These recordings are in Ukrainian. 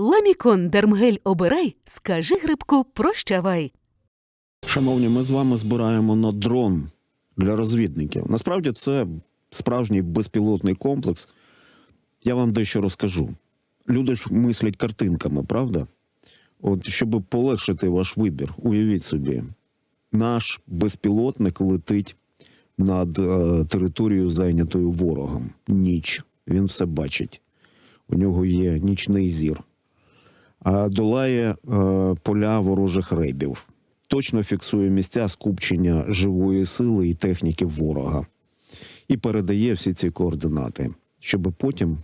Ламікон Дермгель обирай, скажи грибку прощавай. Шановні, ми з вами збираємо на дрон для розвідників. Насправді це справжній безпілотний комплекс. Я вам дещо розкажу. Люди ж мислять картинками, правда? От щоб полегшити ваш вибір, уявіть собі, наш безпілотник летить над е, територією, зайнятою ворогом. Ніч. Він все бачить. У нього є нічний зір. Долає е, поля ворожих рейдів. Точно фіксує місця скупчення живої сили і техніки ворога. І передає всі ці координати, щоб потім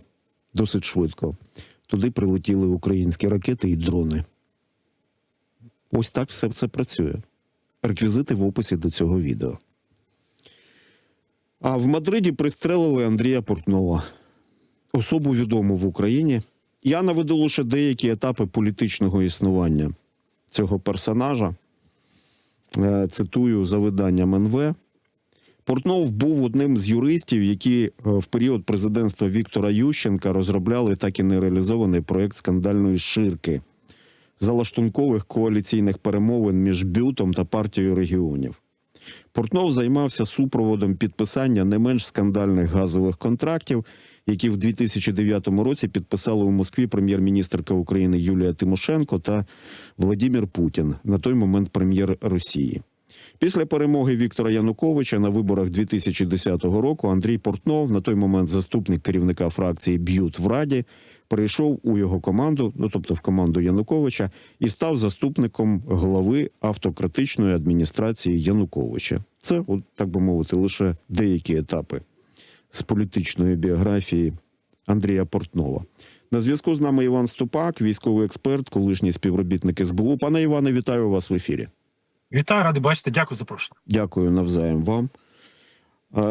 досить швидко туди прилетіли українські ракети і дрони. Ось так все це працює. Реквізити в описі до цього відео. А в Мадриді пристрелили Андрія Портнова, особу відому в Україні. Я наведу лише деякі етапи політичного існування цього персонажа. Е, Цитую за виданням НВ. Портнов був одним з юристів, які е, в період президентства Віктора Ющенка розробляли так і не реалізований проект скандальної ширки залаштункових коаліційних перемовин між Бютом та партією регіонів. Портнов займався супроводом підписання не менш скандальних газових контрактів, які в 2009 році підписали у Москві прем'єр-міністрка України Юлія Тимошенко та Владимир Путін, на той момент прем'єр Росії. Після перемоги Віктора Януковича на виборах 2010 року Андрій Портнов, на той момент заступник керівника фракції Б'ют в Раді, перейшов у його команду, ну тобто в команду Януковича, і став заступником глави автократичної адміністрації Януковича. Це, от, так би мовити, лише деякі етапи з політичної біографії Андрія Портнова. На зв'язку з нами Іван Ступак, військовий експерт, колишній співробітник СБУ. Пане Іване, вітаю вас в ефірі. Вітаю, радий бачити. Дякую за запрошення. Дякую навзаєм вам.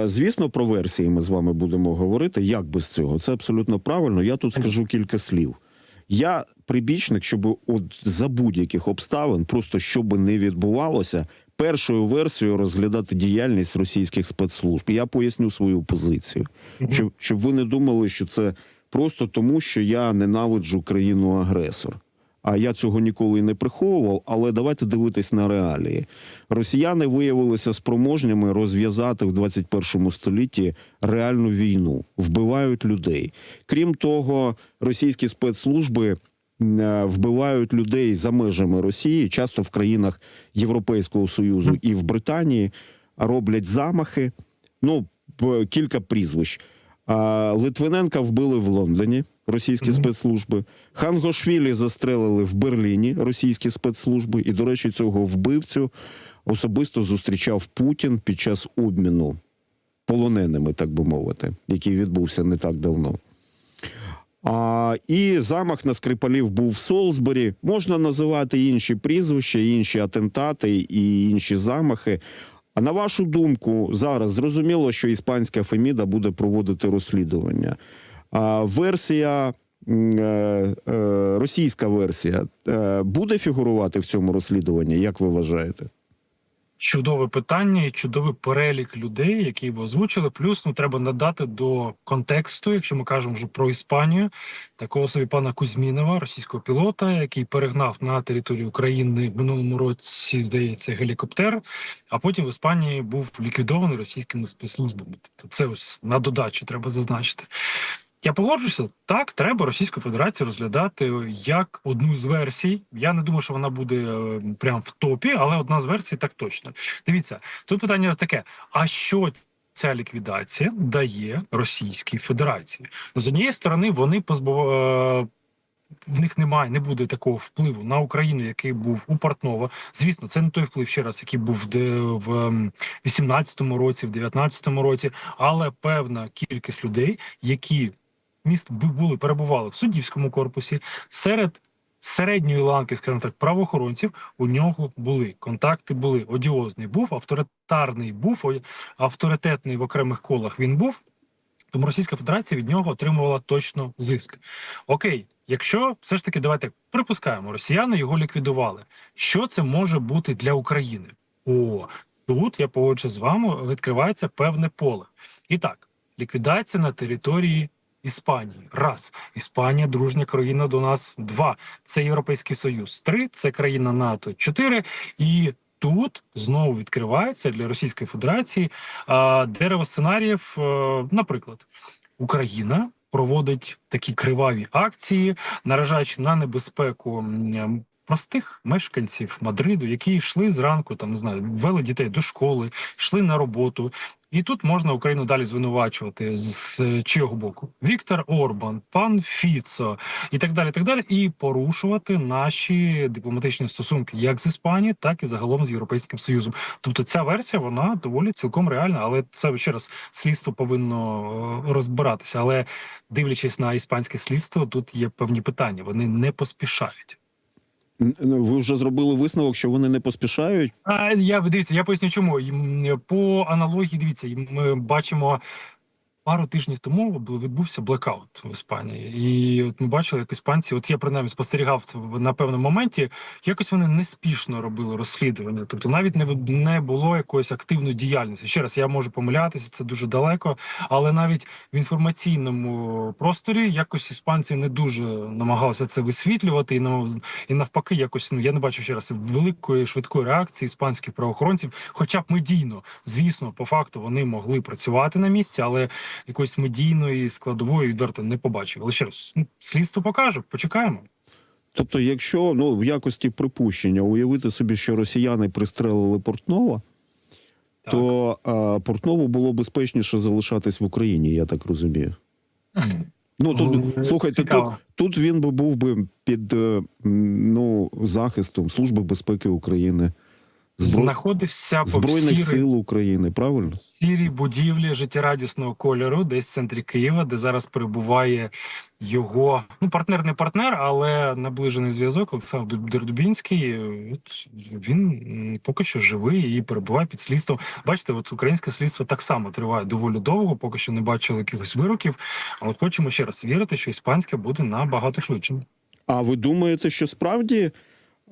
Звісно, про версії ми з вами будемо говорити. Як без цього? Це абсолютно правильно. Я тут скажу кілька слів. Я прибічник, щоб от за будь-яких обставин, просто щоб не відбувалося, першою версією розглядати діяльність російських спецслужб. Я поясню свою позицію, щоб, щоб ви не думали, що це просто тому, що я ненавиджу країну-агресор. А я цього ніколи не приховував. Але давайте дивитись на реалії. Росіяни виявилися спроможніми розв'язати в 21 столітті реальну війну, вбивають людей. Крім того, російські спецслужби вбивають людей за межами Росії, часто в країнах Європейського союзу і в Британії роблять замахи. Ну, кілька прізвищ. Литвиненка вбили в Лондоні російські спецслужби. Хангошвілі застрелили в Берліні російські спецслужби. І, до речі, цього вбивцю особисто зустрічав Путін під час обміну полоненими, так би мовити, який відбувся не так давно. А, і замах на Скрипалів був в Солсбері. Можна називати інші прізвища, інші атентати і інші замахи. А на вашу думку, зараз зрозуміло, що іспанська Феміда буде проводити розслідування. А версія, е, е, російська версія е, буде фігурувати в цьому розслідуванні, як ви вважаєте? Чудове питання і чудовий перелік людей, які ви озвучили. Плюс ну треба надати до контексту, якщо ми кажемо вже про Іспанію, такого собі пана Кузьмінова, російського пілота, який перегнав на територію України в минулому році, здається, гелікоптер. А потім в Іспанії був ліквідований російськими спецслужбами. Тобто це ось на додачу треба зазначити. Я погоджуся, так треба Російську Федерацію розглядати як одну з версій. Я не думаю, що вона буде е, прям в топі, але одна з версій так точно. Дивіться, тут питання таке: а що ця ліквідація дає Російській Федерації? Ну, з однієї сторони, вони позбав... е, в них немає, не буде такого впливу на Україну, який був у Портнова. Звісно, це не той вплив ще раз, який був в ем, 18-му році, в 19-му році, але певна кількість людей, які міст бу- були перебували в суддівському корпусі серед. Середньої ланки, скажімо так, правоохоронців у нього були контакти, були одіозний був, авторитарний був, авторитетний в окремих колах він був. Тому Російська Федерація від нього отримувала точно зиск. Окей, якщо все ж таки давайте припускаємо, росіяни його ліквідували. Що це може бути для України? О, тут я погоджуюся з вами, відкривається певне поле. І так, ліквідація на території Іспанії. Раз Іспанія дружня країна до нас. Два це Європейський Союз. Три це країна НАТО. Чотири і. Тут знову відкривається для Російської Федерації а, дерево сценаріїв. е, наприклад, Україна проводить такі криваві акції, наражаючи на небезпеку простих мешканців Мадриду, які йшли зранку, там не знаю, вели дітей до школи, йшли на роботу. І тут можна Україну далі звинувачувати з чого боку Віктор Орбан, пан Фіцо і так далі, так далі, і порушувати наші дипломатичні стосунки як з Іспанією, так і загалом з Європейським Союзом. Тобто ця версія вона доволі цілком реальна, але це ще раз слідство повинно е, розбиратися. Але дивлячись на іспанське слідство, тут є певні питання. Вони не поспішають. Ну, Ви вже зробили висновок, що вони не поспішають. А я дивіться, я поясню, чому по аналогії. Дивіться, ми бачимо. Пару тижнів тому бу- відбувся блекаут в Іспанії, і от ми бачили, як іспанці, от я принаймні спостерігав це на певному моменті. Якось вони неспішно робили розслідування. Тобто, навіть не не було якоїсь активної діяльності. Ще раз я можу помилятися, це дуже далеко, але навіть в інформаційному просторі якось іспанці не дуже намагалися це висвітлювати, і і навпаки, якось ну я не бачу ще раз великої швидкої реакції іспанських правоохоронців, хоча б медійно, звісно, по факту вони могли працювати на місці, але якоїсь медійної складової відверто не побачив. Але ще раз ну, слідство покаже, почекаємо. Тобто, якщо ну в якості припущення уявити собі, що росіяни пристрелили Портнова, Так. то а, Портнову було безпечніше залишатись в Україні, я так розумію. Ну тут Ну, слухайте, тут, цікаво. тут він би був би під е, ну захистом Служби безпеки України, збро... знаходився по Збройних сірій, сил України, правильно? сірій будівлі життєрадісного кольору, десь в центрі Києва, де зараз перебуває його ну партнер, не партнер, але наближений зв'язок Олександр Дердубінський. Він поки що живий і перебуває під слідством. Бачите, от українське слідство так само триває доволі довго, поки що не бачили якихось вироків. Але хочемо ще раз вірити, що іспанське буде набагато швидшим. А ви думаєте, що справді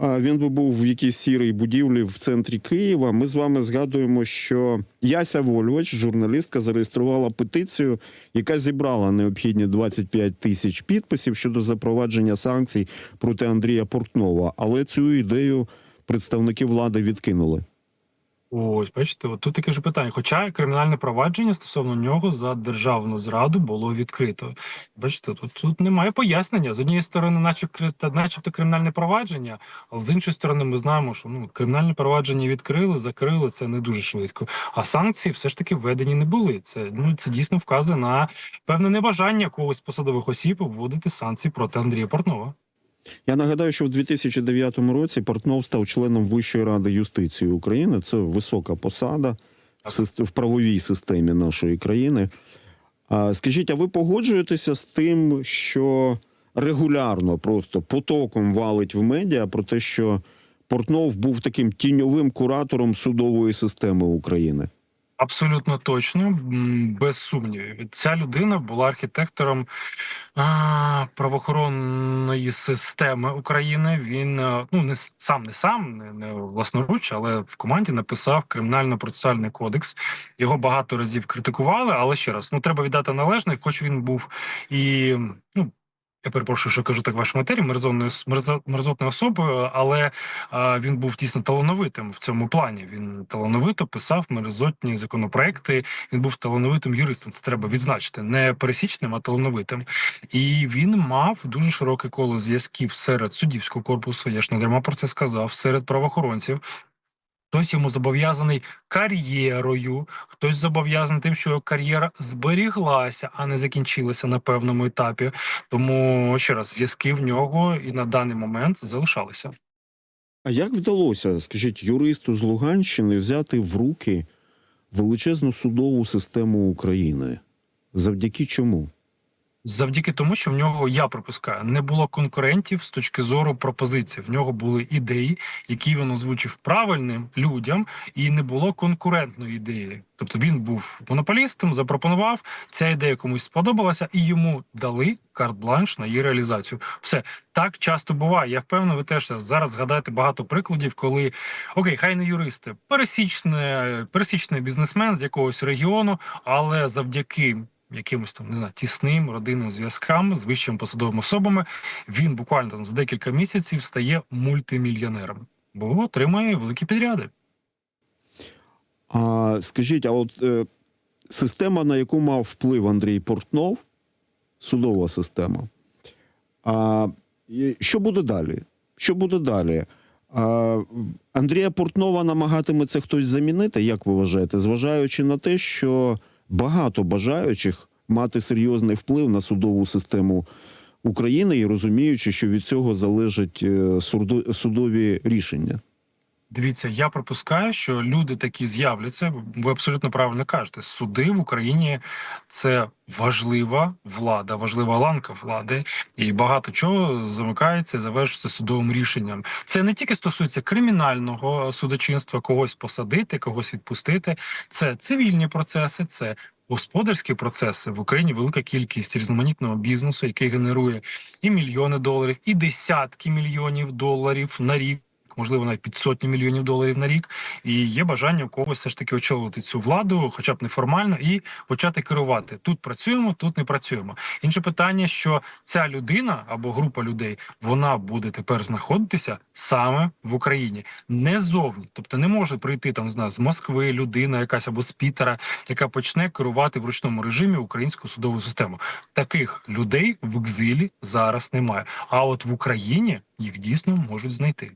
він би був в якійсь сірій будівлі в центрі Києва? Ми з вами згадуємо, що Яся Вольвач, журналістка, зареєструвала петицію, яка зібрала необхідні 25 тисяч підписів щодо запровадження санкцій проти Андрія Портнова. Але цю ідею представники влади відкинули. Ось, бачите, от тут таке ж питання. Хоча кримінальне провадження стосовно нього за державну зраду було відкрито. Бачите, тут, тут немає пояснення. З однієї сторони, начебто, начебто кримінальне провадження, але з іншої сторони, ми знаємо, що ну кримінальне провадження відкрили, закрили це не дуже швидко. А санкції все ж таки введені не були. Це ну це дійсно вказує на певне небажання когось посадових осіб вводити санкції проти Андрія Портнова. Я нагадаю, що в 2009 році Портнов став членом Вищої ради юстиції України. Це висока посада в, правовій системі нашої країни. А, скажіть, а ви погоджуєтеся з тим, що регулярно просто потоком валить в медіа про те, що Портнов був таким тіньовим куратором судової системи України? Абсолютно точно, без сумнівів. Ця людина була архітектором правоохоронної системи України. Він е, ну не сам не сам, не, не власноруч, але в команді написав кримінально-процесуальний кодекс. Його багато разів критикували, але ще раз, ну треба віддати належне, хоч він був і ну. Я перепрошую, що кажу так в вашій матері, мерзонною мерзо- мерзотною особою, але а, він був дійсно талановитим в цьому плані. Він талановито писав мерзотні законопроекти. Він був талановитим юристом. Це треба відзначити, не пересічним, а талановитим. І він мав дуже широке коло зв'язків серед суддівського корпусу. Я ж не дарма про це сказав, серед правоохоронців. Хтось йому зобов'язаний кар'єрою, хтось зобов'язаний тим, що його кар'єра зберіглася, а не закінчилася на певному етапі. Тому ще раз зв'язки в нього і на даний момент залишалися. А як вдалося, скажіть, юристу з Луганщини взяти в руки величезну судову систему України? Завдяки чому? Завдяки тому, що в нього я припускаю, не було конкурентів з точки зору пропозицій. В нього були ідеї, які він озвучив правильним людям, і не було конкурентної ідеї. Тобто він був монополістом, запропонував ця ідея комусь сподобалася, і йому дали карт-бланш на її реалізацію. Все так часто буває. Я впевнений, ви теж зараз згадаєте багато прикладів, коли окей, хай не юристи, пересічне, пересічний бізнесмен з якогось регіону, але завдяки якимось там не знаю, тісним родинним зв'язкам з вищими посадовими особами, він буквально там за декілька місяців стає мультимільйонером, бо отримує великі підряди. А скажіть, а от е, система, на яку мав вплив Андрій Портнов, судова система. А, що буде далі? Що буде далі? А, Андрія Портнова намагатиметься хтось замінити, як ви вважаєте, зважаючи на те, що багато бажаючих мати серйозний вплив на судову систему України і розуміючи, що від цього залежать е, судові рішення. Дивіться, я припускаю, що люди такі з'являться. Ви абсолютно правильно кажете. Суди в Україні це важлива влада, важлива ланка влади, і багато чого замикається і завершується судовим рішенням. Це не тільки стосується кримінального судочинства, когось посадити, когось відпустити. Це цивільні процеси, це господарські процеси в Україні. Велика кількість різноманітного бізнесу, який генерує і мільйони доларів, і десятки мільйонів доларів на рік. Можливо, навіть під сотні мільйонів доларів на рік, і є бажання у когось все ж таки очолити цю владу, хоча б неформально, і почати керувати. Тут працюємо, тут не працюємо. Інше питання, що ця людина або група людей вона буде тепер знаходитися саме в Україні, не зовні. Тобто не може прийти там з нас з Москви людина, якась або з Пітера, яка почне керувати в ручному режимі українську судову систему. Таких людей в екзилі зараз немає. А от в Україні їх дійсно можуть знайти.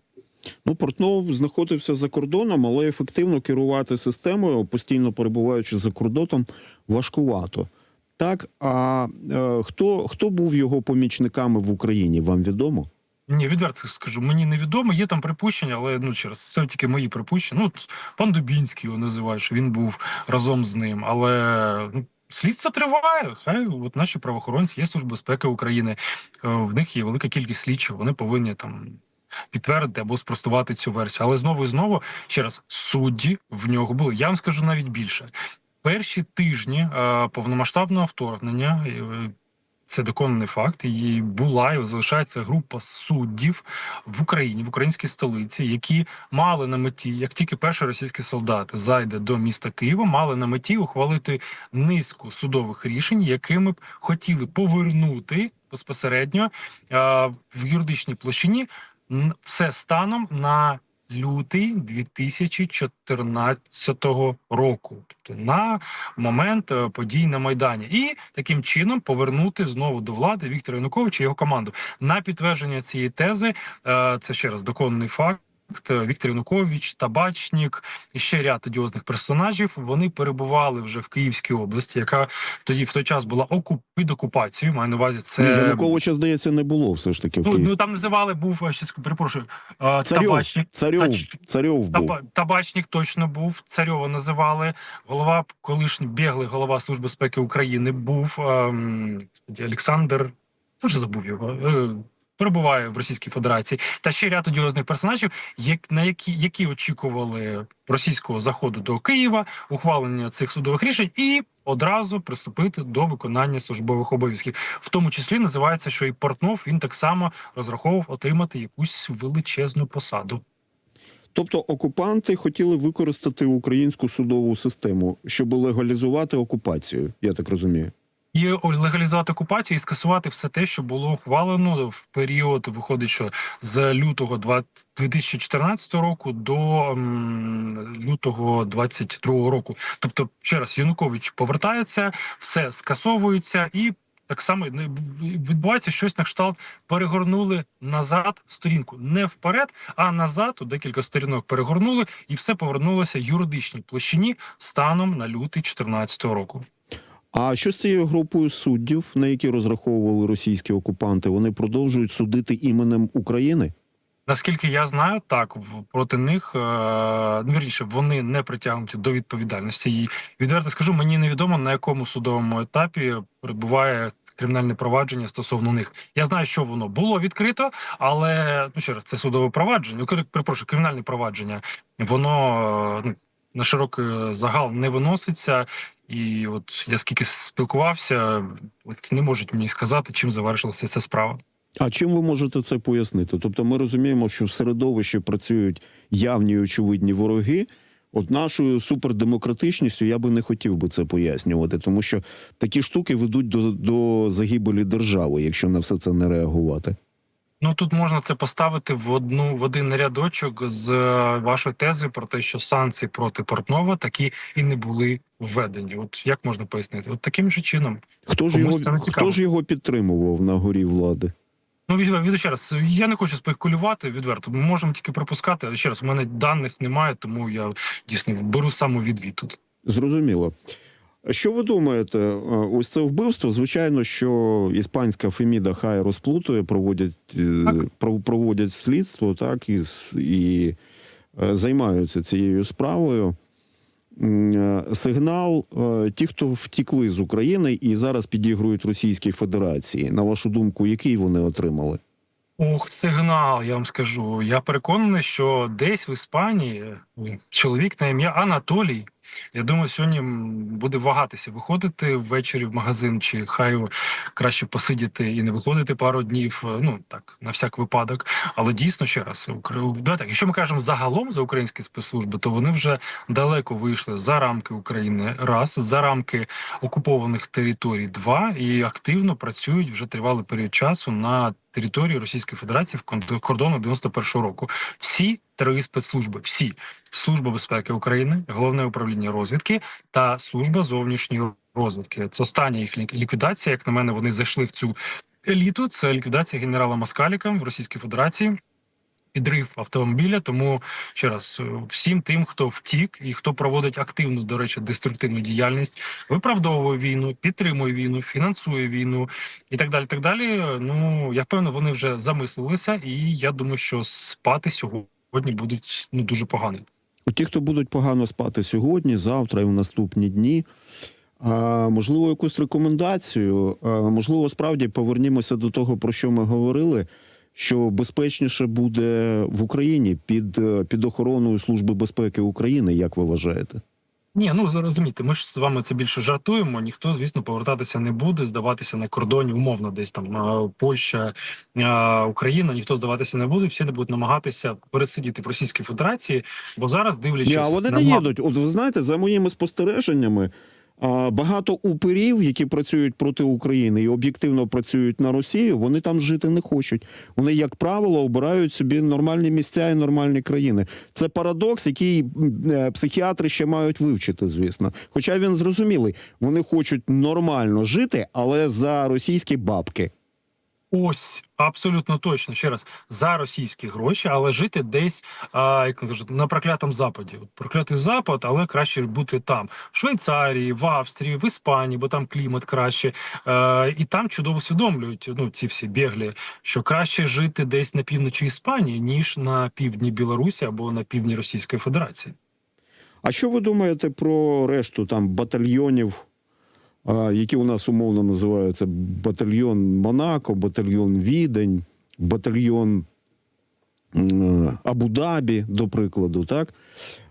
Ну, Портнов знаходився за кордоном, але ефективно керувати системою, постійно перебуваючи за кордоном, важкувато. Так, а е, хто, хто був його помічниками в Україні? Вам відомо? Ні, відверто скажу, мені невідомо. Є там припущення, але ну через це тільки мої припущення. Ну пан Дубінський його називають, що він був разом з ним. Але ну, слідство триває. Хай от наші правоохоронці є служба безпеки України. е, В них є велика кількість слідчих. Вони повинні там. Підтвердити або спростувати цю версію, але знову і знову ще раз судді в нього були. Я вам скажу навіть більше. Перші тижні е, повномасштабного вторгнення е, це доконаний факт. І була і залишається група суддів в Україні, в українській столиці, які мали на меті, як тільки перший російський солдат зайде до міста Києва, мали на меті ухвалити низку судових рішень, якими б хотіли повернути безпосередньо е, в юридичній площині все станом на лютий 2014 року, тобто на момент е, подій на майдані, і таким чином повернути знову до влади Віктора Януковича і його команду. На підтвердження цієї тези е, це ще раз доконаний факт. Віктор Янукович, Табачнік і ще ряд одіозних персонажів. Вони перебували вже в Київській області, яка тоді в той час була окуп під окупацією. Маю на увазі це Ні, Януковича, здається, не було все ж таки в ну, Києві. ну там називали був е, ще перепрошую. е, Царьов, Табачник. Царьов, Тач- Царьов був. Табачник точно був. Царьова називали. Голова колишній біглий голова Служби безпеки України був ем, Олександр. Я вже забув його. Перебуває в Російській Федерації та ще ряд одіозних персонажів, як на які, які очікували російського заходу до Києва, ухвалення цих судових рішень і одразу приступити до виконання службових обов'язків. В тому числі називається, що і Портнов він так само розраховував отримати якусь величезну посаду. Тобто окупанти хотіли використати українську судову систему, щоб легалізувати окупацію, я так розумію. І легалізувати окупацію і скасувати все те, що було ухвалено в період, виходить, що з лютого 20 2014 року до м, лютого 22 року. Тобто, ще раз Янукович повертається, все скасовується і. Так само відбувається щось на кшталт перегорнули назад сторінку, не вперед, а назад у декілька сторінок перегорнули, і все повернулося юридичній площині станом на лютий 2014 року. А що з цією групою суддів, на які розраховували російські окупанти, вони продовжують судити іменем України? Наскільки я знаю, так проти них е, ну, вірніше, вони не притягнуті до відповідальності. І відверто скажу, мені невідомо на якому судовому етапі перебуває кримінальне провадження стосовно них. Я знаю, що воно було відкрито, але ну ще раз, це судове провадження. Ну, перепрошую, кримінальне провадження. Воно е, ну, на широкий загал не виноситься. І от я скільки спілкувався, от не можуть мені сказати, чим завершилася ця справа. А чим ви можете це пояснити? Тобто, ми розуміємо, що в середовищі працюють явні і очевидні вороги. От нашою супердемократичністю я би не хотів би це пояснювати, тому що такі штуки ведуть до, до загибелі держави, якщо на все це не реагувати. Ну тут можна це поставити в одну в один рядочок з е, вашою тезою про те, що санкції проти Портнова такі і не були введені. От як можна пояснити? От таким же чином. Хто ж його хто ж його підтримував на горі влади? Ну ще раз, я не хочу спекулювати відверто. Ми можемо тільки припускати. Але ще раз, у мене даних немає, тому я дійсно беру самовідвід тут. Зрозуміло. Що ви думаєте? Е, Ось це вбивство. Звичайно, що іспанська Феміда хай розплутує, проводять, е, Так. проводять слідство, так і, і е, займаються цією справою. Сигнал: ті, хто втікли з України і зараз підігрують Російській Федерації. На вашу думку, який вони отримали? Ох, сигнал, я вам скажу. Я переконаний, що десь в Іспанії чоловік на ім'я Анатолій. Я думаю, сьогодні буде вагатися виходити ввечері в магазин, чи хай краще посидіти і не виходити пару днів. е, Ну так, на всяк випадок. Але дійсно ще раз, Укра- так, якщо ми кажемо загалом за українські спецслужби, то вони вже далеко вийшли за рамки України, раз за рамки окупованих територій, два і активно працюють вже тривалий період часу на території Російської Федерації в кордону 91-го року. Всі три спецслужби, всі служба безпеки України, головне управління розвідки та служба зовнішньої розвідки. Це остання їх ліквідація. Як на мене, вони зайшли в цю еліту. Це ліквідація генерала Маскаліка в Російській Федерації. Підрив автомобіля, тому ще раз е, всім тим, хто втік і хто проводить активну, до речі, деструктивну діяльність, виправдовує війну, підтримує війну, фінансує війну і так далі. Так далі. Ну я впевнений, вони вже замислилися, і я думаю, що спати сьогодні будуть ну дуже погано. Ті, хто будуть погано спати сьогодні, завтра і в наступні дні. А, можливо, якусь рекомендацію, а, можливо, справді повернімося до того, про що ми говорили. Що безпечніше буде в Україні під, е, під охороною Служби безпеки України, як ви вважаєте? Ні, ну зрозумійте, ми ж з вами це більше жартуємо. Ніхто, звісно, повертатися не буде, здаватися на кордоні, умовно, десь там Польща, Україна. Ніхто здаватися не буде. Всі не будуть намагатися пересидіти в Російській Федерації, бо зараз дивлячись Ні, а вони на не мап- їдуть. От ви знаєте, за моїми спостереженнями, багато упирів, які працюють проти України і об'єктивно працюють на Росію, вони там жити не хочуть. Вони, як правило, обирають собі нормальні місця і нормальні країни. Це парадокс, який е, психіатри ще мають вивчити, звісно. Хоча він зрозумілий, вони хочуть нормально жити, але за російські бабки. Ось абсолютно точно ще раз за російські гроші, але жити десь а, як кажуть, на проклятому западі. Проклятий запад, але краще бути там, в Швейцарії, в Австрії, в Іспанії, бо там клімат краще. Е, і там чудово усвідомлюють ну ці всі біглі, що краще жити десь на півночі Іспанії ніж на півдні Білорусі або на півдні Російської Федерації. А що ви думаєте про решту там батальйонів, а, які у нас умовно називаються батальйон Монако, батальйон Відень, батальйон Абу-Дабі, до прикладу, так?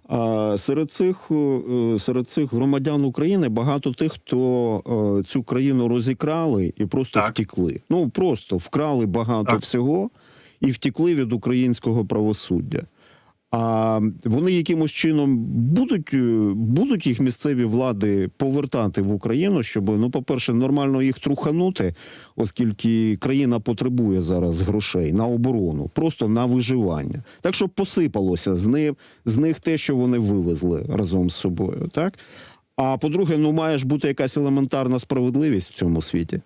А серед цих, е, серед цих громадян України багато тих, хто е, цю країну розікрали і просто Так. втікли. Ну просто вкрали багато Так. всього і втікли від українського правосуддя. А вони якимось чином будуть, е, будуть їх місцеві влади повертати в Україну, щоб, ну, по-перше, нормально їх труханути, оскільки країна потребує зараз грошей на оборону, просто на виживання. Так, щоб посипалося з них, з них те, що вони вивезли разом з собою. Так? А по-друге, ну має ж бути якась елементарна справедливість в цьому світі.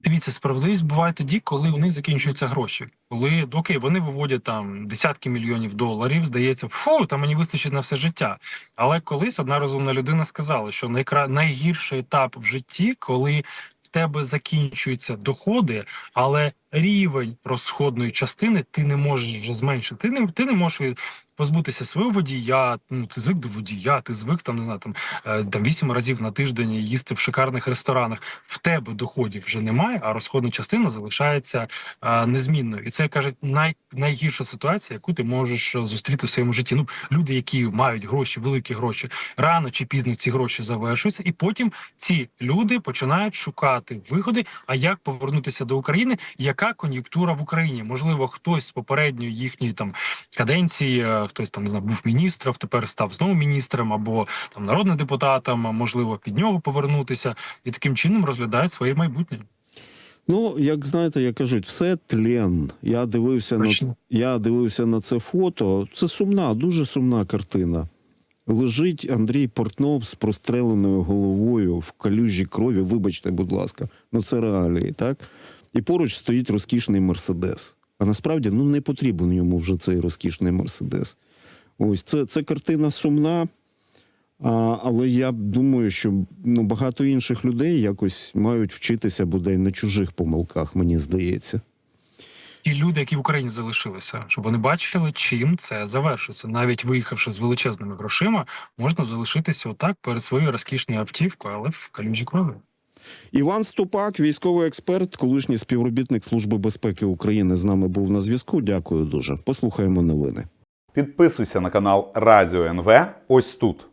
Дивіться, справедливість буває тоді, коли у них закінчуються гроші. Коли окей, вони виводять там десятки мільйонів доларів, здається, фу, там мені вистачить на все життя. Але колись одна розумна людина сказала, що найкра... найгірший етап в житті, коли в тебе закінчуються доходи, але рівень розходної частини ти не можеш вже зменшити. Ти не, ти не можеш від- позбутися свого водія. Ну ти звик до водія, ти звик там не знаю, там, е, там вісім разів на тиждень їсти в шикарних ресторанах. В тебе доходів вже немає, а розходна частина залишається е, незмінною. І це кажуть най, найгірша ситуація, яку ти можеш е, зустріти в своєму житті. Ну люди, які мають гроші, великі гроші, рано чи пізно ці гроші завершуються, і потім ці люди починають шукати виходи. А як повернутися до України, яка кон'юнктура в Україні. Можливо, хтось з попередньої їхньої там каденції, хтось там не знаю, був міністром, тепер став знову міністром або там народним депутатом, а можливо під нього повернутися, і таким чином розглядають своє майбутнє. Ну, як знаєте, як кажуть, все тлен. Я дивився на я дивився на це фото. Це сумна, дуже сумна картина. Лежить Андрій Портнов з простреленою головою в калюжі крові. Вибачте, будь ласка, ну це реалії, так? І поруч стоїть розкішний мерседес. А насправді ну не потрібен йому вже цей розкішний мерседес. Ось це, це картина сумна. А, але я думаю, що ну, багато інших людей якось мають вчитися бодай на чужих помилках, мені здається. Ті люди, які в Україні залишилися, щоб вони бачили, чим це завершується. Навіть виїхавши з величезними грошима, можна залишитися отак перед своєю розкішною автівкою, але в калюжі крові. Іван Ступак, військовий експерт, колишній співробітник Служби безпеки України, з нами був на зв'язку. Дякую дуже. Послухаємо новини. Підписуйся на канал Радіо НВ ось тут.